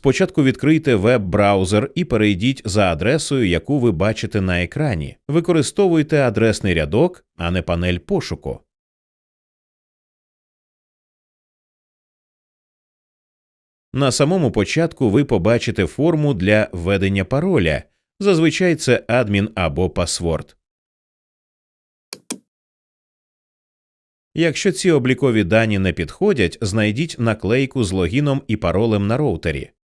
Спочатку відкрийте веб-браузер і перейдіть за адресою, яку ви бачите на екрані. Використовуйте адресний рядок, а не панель пошуку. На самому початку ви побачите форму для введення пароля. Зазвичай це адмін або пасворд. Якщо ці облікові дані не підходять, знайдіть наклейку з логіном і паролем на роутері.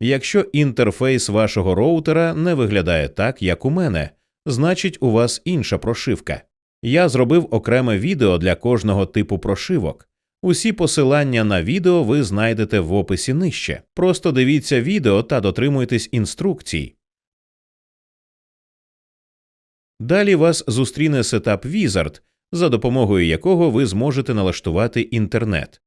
Якщо інтерфейс вашого роутера не виглядає так, як у мене, значить у вас інша прошивка. Я зробив окреме відео для кожного типу прошивок. Усі посилання на відео ви знайдете в описі нижче. Просто дивіться відео та дотримуйтесь інструкцій. Далі вас зустріне сетап Wizard, за допомогою якого ви зможете налаштувати інтернет.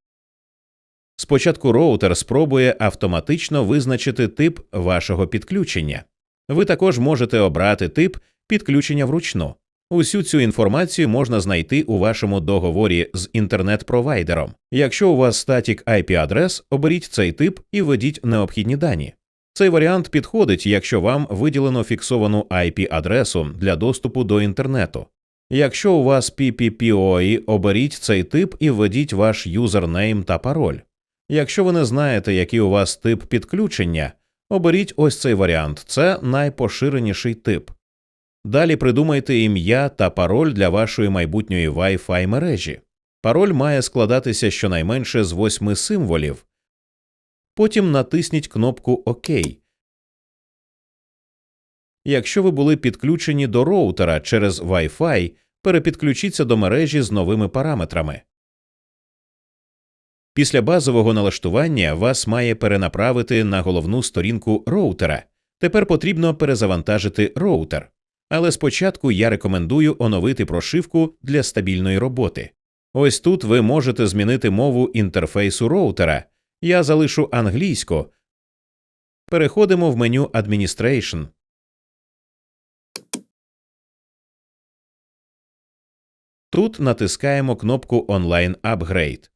Спочатку роутер спробує автоматично визначити тип вашого підключення. Ви також можете обрати тип підключення вручну. Усю цю інформацію можна знайти у вашому договорі з інтернет-провайдером. Якщо у вас статік IP-адрес, оберіть цей тип і введіть необхідні дані. Цей варіант підходить, якщо вам виділено фіксовану IP-адресу для доступу до інтернету. Якщо у вас PPPoE, оберіть цей тип і введіть ваш юзернейм та пароль. Якщо ви не знаєте, який у вас тип підключення, оберіть ось цей варіант це найпоширеніший тип. Далі придумайте ім'я та пароль для вашої майбутньої Wi-Fi мережі. Пароль має складатися щонайменше з восьми символів. Потім натисніть кнопку ОК. Якщо ви були підключені до роутера через Wi-Fi, перепідключіться до мережі з новими параметрами. Після базового налаштування вас має перенаправити на головну сторінку роутера. Тепер потрібно перезавантажити роутер. Але спочатку я рекомендую оновити прошивку для стабільної роботи. Ось тут ви можете змінити мову інтерфейсу роутера. Я залишу англійську. Переходимо в меню Administration. Тут натискаємо кнопку Online Upgrade.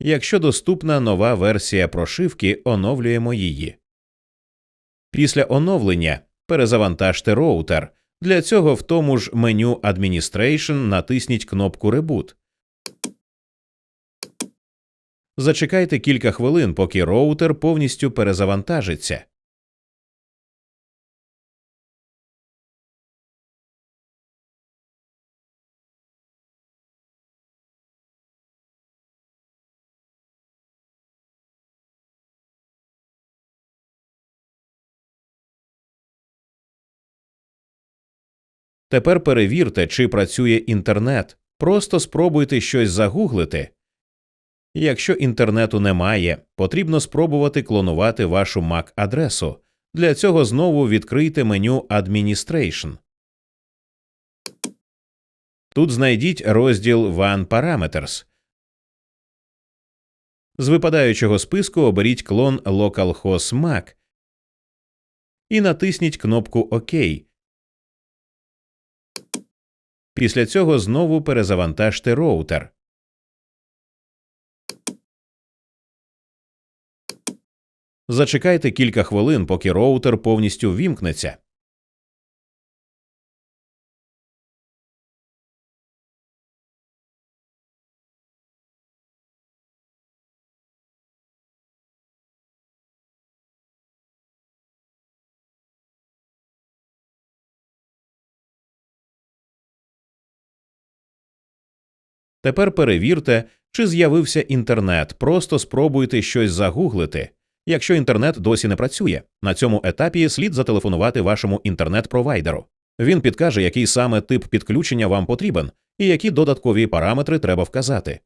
Якщо доступна нова версія прошивки, оновлюємо її. Після оновлення перезавантажте роутер. Для цього в тому ж меню Administration натисніть кнопку Reboot. Зачекайте кілька хвилин, поки роутер повністю перезавантажиться. Тепер перевірте, чи працює інтернет. Просто спробуйте щось загуглити. Якщо інтернету немає, потрібно спробувати клонувати вашу MAC-адресу. Для цього знову відкрийте меню Administration. Тут знайдіть розділ WAN Parameters. З випадаючого списку оберіть клон localhost MAC і натисніть кнопку ОК. Після цього знову перезавантажте роутер. Зачекайте кілька хвилин, поки роутер повністю ввімкнеться. Тепер перевірте, чи з'явився інтернет. Просто спробуйте щось загуглити. Якщо інтернет досі не працює, на цьому етапі слід зателефонувати вашому інтернет-провайдеру. Він підкаже, який саме тип підключення вам потрібен і які додаткові параметри треба вказати.